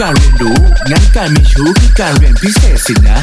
การเรียนรู้ งั้นการมีชู้คือการเรียนพิเศษสินะ